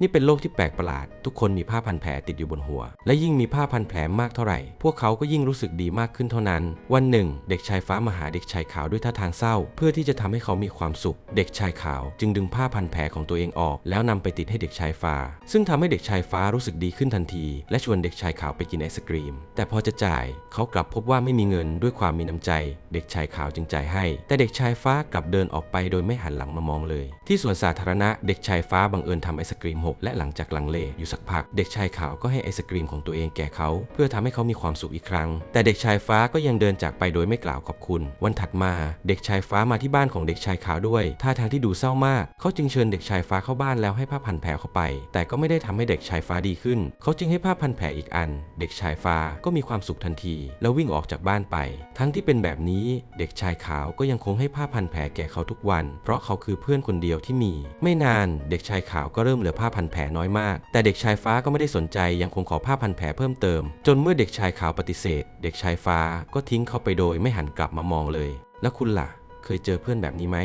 นี่เป็นโลกที่แปลกประหลาด ทุกคนมีผ้าพันแผลติดอยู่บนหัว และยิ่งมีผ้าพันแผลมากเท่าไหร่ พวกเขาก็ยิ่งรู้สึกดีมากขึ้นเท่านั้น วันหนึ่ง เด็กชายฟ้ามาหาเด็กชายขาวด้วยท่าทางเศร้า เพื่อที่จะทำให้เขามีความสุข เด็กชายขาวจึงดึงผ้าพันแผลของตัวเองออก แล้วนำไปติดให้เด็กชายฟ้า ซึ่งทำให้เด็กชายฟ้ารู้สึกดีขึ้นทันที และชวนเด็กชายขาวไปกินไอศกรีม แต่พอจะจ่าย เขากลับพบว่าไม่มีเงินด้วยความมีน้ำใจ เด็กชายขาวจึงจ่ายให้ แต่เด็กชายฟ้ากลับเดินออกไปโดยไม่หันหลังมามองเลย ที่สวนสาธารณะเด็กชายฟ้าบังเอิญทำไอศกรีมหกและหลังจากลังเลอยู่สักพัก เด็กชายขาวก็ให้ไอศกรีมของตัวเองแก่เขา เพื่อทำให้เขามีความสุขอีกครั้ง แต่เด็กชายฟ้าก็ยังเดินจากไปโดยไม่กล่าวขอบคุณ วันถัดมาเด็กชายฟ้ามาที่บ้านของเด็กชายขาวด้วยท่าทางที่ดูเศร้ามาก เขาจึงเชิญเด็กชายฟ้าเข้าบ้านแล้วให้ผ้าพันแผลเข้าไป แต่ก็ไม่ได้ทำให้เด็กชายฟ้าดีขึ้น เขาจึงให้ผ้าพันแผลอีกอัน เด็กชายฟ้าก็มีความสุขทันที แล้ววิ่งออกจากบ้านไป ทั้งที่เป็นแบบนี้เด็กชายขาวก็ยังคงให้ผ้าพันแผลแก่เขาทุกวัน เพราะเขาคือเพื่อนคนเดียวที่มี ไม่นานเด็กชายขาวก็เริ่มเหลือผ้าพันแผลน้อยมาก แต่เด็กชายฟ้าก็ไม่ได้สนใจยังคงขอผ้าพันแผลเพิ่มเติม จนเมื่อเด็กชายขาวปฏิเสธ เด็กชายฟ้าก็ทิ้งเขาไปโดยไม่หันกลับมามองเลย แล้วคุณล่ะ เคยเจอเพื่อนแบบนี้ไหม